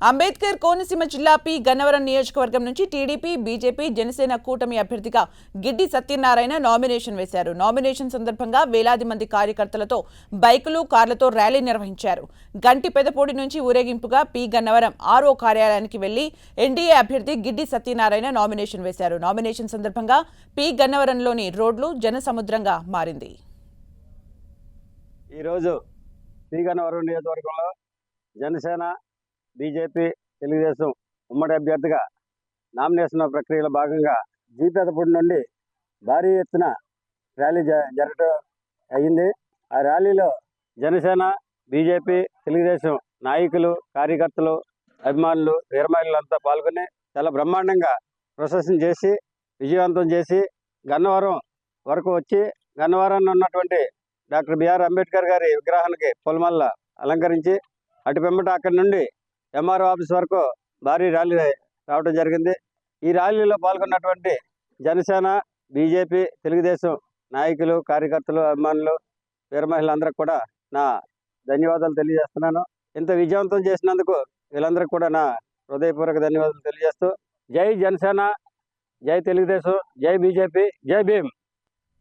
అంబేద్కర్ కోనసీమ జిల్లా పి గన్నవరం నియోజకవర్గం నుంచి టీడీపీ బీజేపీ జనసేన కూటమి అభ్యర్థిగా గిడ్డి సత్యనారాయణ నామినేషన్ వేశారు. నామినేషన్ సందర్భంగా వేలాది మంది కార్యకర్తలతో బైకులు కార్లతో ర్యాలీ నిర్వహించారు. గంటి పెదపూడి నుంచి ఊరేగింపుగా పి గన్నవరం ఆర్ఓ కార్యాలయానికి వెళ్ళి ఎన్డీఏ అభ్యర్థి గిడ్డి సత్యనారాయణ నామినేషన్ వేశారు. నామినేషన్ సందర్భంగా పి గన్నవరంలోని రోడ్లు జనసముద్రంగా మారింది. ఈరోజు శ్రీగన్నవరం నియోజకవర్గంలో జనసేన బీజేపీ తెలుగుదేశం ఉమ్మడి అభ్యర్థిగా నామినేషన్ ప్రక్రియలో భాగంగా జీపేదపూడి నుండి భారీ ఎత్తున ర్యాలీ జ- జరగటం అయ్యింది. ఆ ర్యాలీలో జనసేన బీజేపీ తెలుగుదేశం నాయకులు కార్యకర్తలు అభిమానులు వీరమహిళలు అంతా పాల్గొని చాలా బ్రహ్మాండంగా ప్రొసెషన్ చేసి విజయవంతం చేసి గన్నవరం వరకు వచ్చి గన్నవరంలో ఉన్నటువంటి డాక్టర్ బిఆర్ అంబేద్కర్ గారి విగ్రహానికి పొలమల్ల అలంకరించి అటు పెంపట అక్కడి నుండి ఎంఆర్ఓ ఆఫీస్ వరకు భారీ ర్యాలీ రావడం జరిగింది. ఈ ర్యాలీలో పాల్గొన్నటువంటి జనసేన బీజేపీ తెలుగుదేశం నాయకులు కార్యకర్తలు అభిమానులు వీర మహిళలందరికీ కూడా నా ధన్యవాదాలు తెలియజేస్తున్నాను. ఇంత విజయవంతం చేసినందుకు వీళ్ళందరికీ కూడా నా హృదయపూర్వక ధన్యవాదాలు తెలియజేస్తూ జై జనసేన జై తెలుగుదేశం జై బీజేపీ జై భీమ్.